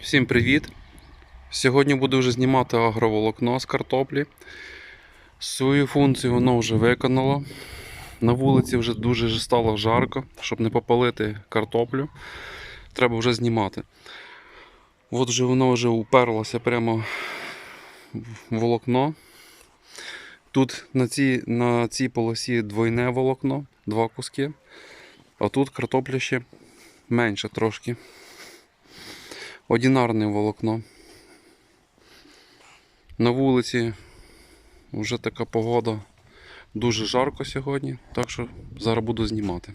Всім привіт! Сьогодні буду вже знімати агроволокно з картоплі. Свою функцію воно вже виконало. На вулиці вже дуже стало жарко, щоб не попалити картоплю. Треба вже знімати. От вже воно вже уперлося прямо в волокно. Тут на цій, на цій полосі двойне волокно, два куски. А тут картопля ще менше трошки. Одинарне волокно. На вулиці вже така погода. Дуже жарко сьогодні, так що зараз буду знімати.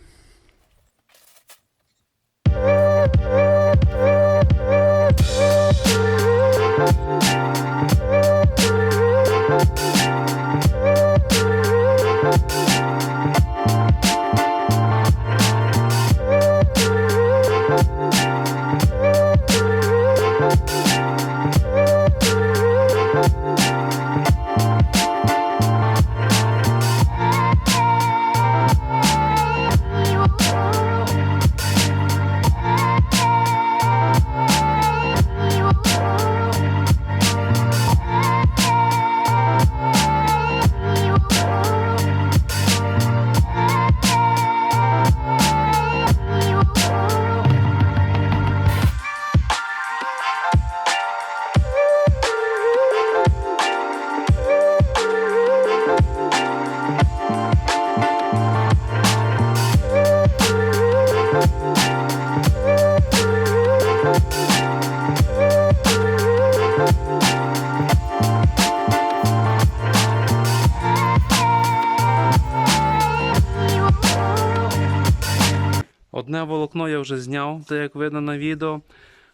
Одне волокно я вже зняв, це як видно на відео.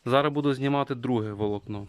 Зараз буду знімати друге волокно.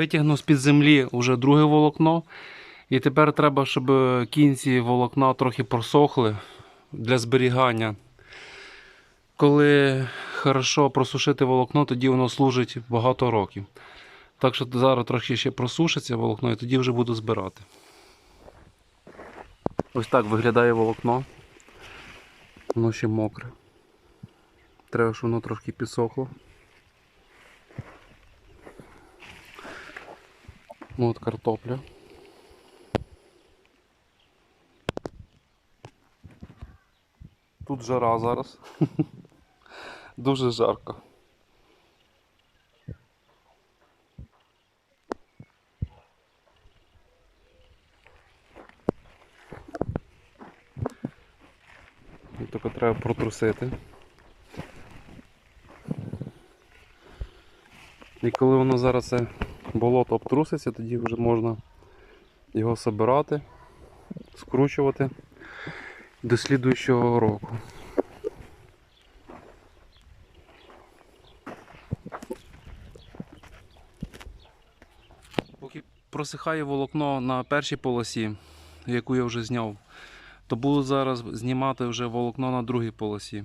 Витягнув з-під землі вже друге волокно. І тепер треба, щоб кінці волокна трохи просохли для зберігання. Коли хорошо просушити волокно, тоді воно служить багато років. Так що зараз трохи ще просушиться волокно і тоді вже буду збирати. Ось так виглядає волокно. Воно ще мокре. Треба, щоб воно трошки підсохло. Ну от картопля. Тут жара зараз. Дуже жарко. Тільки треба протрусити. І коли воно зараз це болото обтруситься, тоді вже можна його збирати, скручувати до слідуючого року. Поки просихає волокно на першій полосі, яку я вже зняв, то буду зараз знімати вже волокно на другій полосі.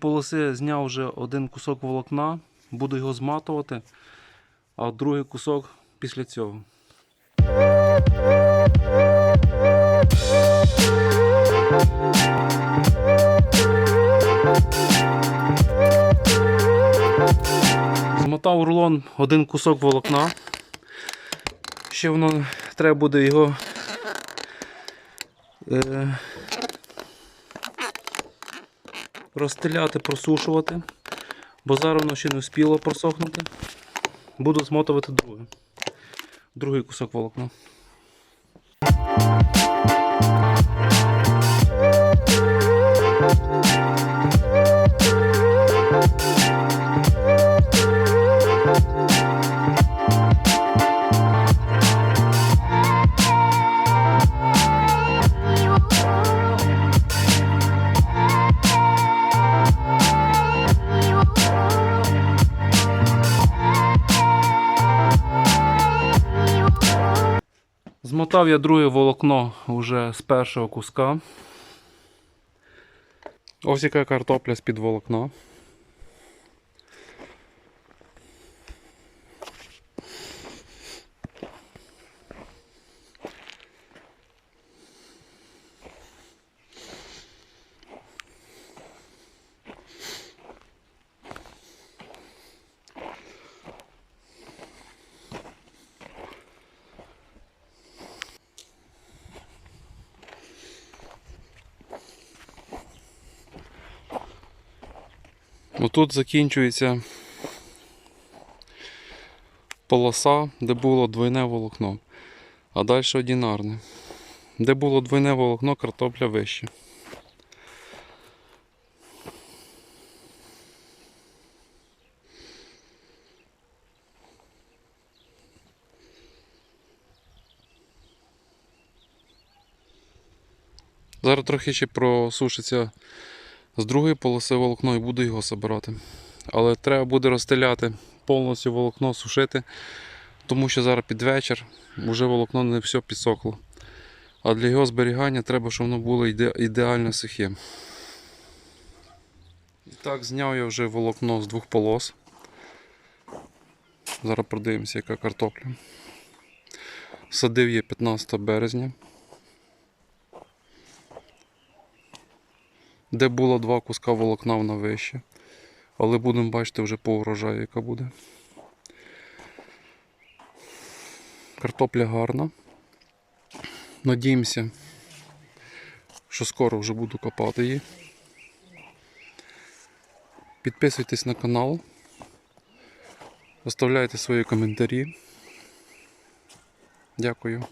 Полоси зняв вже один кусок волокна, буду його зматувати, а другий кусок після цього. Змотав рулон один кусок волокна. Ще воно треба буде його е, розстеляти, просушувати, бо зараз воно ще не вспіло просохнути. Буду змотувати друге. Другий кусок волокна. Змотав я друге волокно вже з першого куска. Ось яка картопля з-під волокна. Отут закінчується полоса, де було двойне волокно, а далі одинарне. Де було двойне волокно, картопля вище. Зараз трохи ще просушиться з другої полоси волокно і буду його збирати. Але треба буде розстеляти повністю волокно, сушити, тому що зараз під вечір вже волокно не все підсохло. А для його зберігання треба, щоб воно було іде- ідеально сухе. І так, зняв я вже волокно з двох полос. Зараз продивимося, яка картопля. Садив я 15 березня. Де було два куска волокна вона вище. Але будемо бачити вже по урожаю, яка буде. Картопля гарна. Надіємося, що скоро вже буду копати її. Підписуйтесь на канал. Оставляйте свої коментарі. Дякую.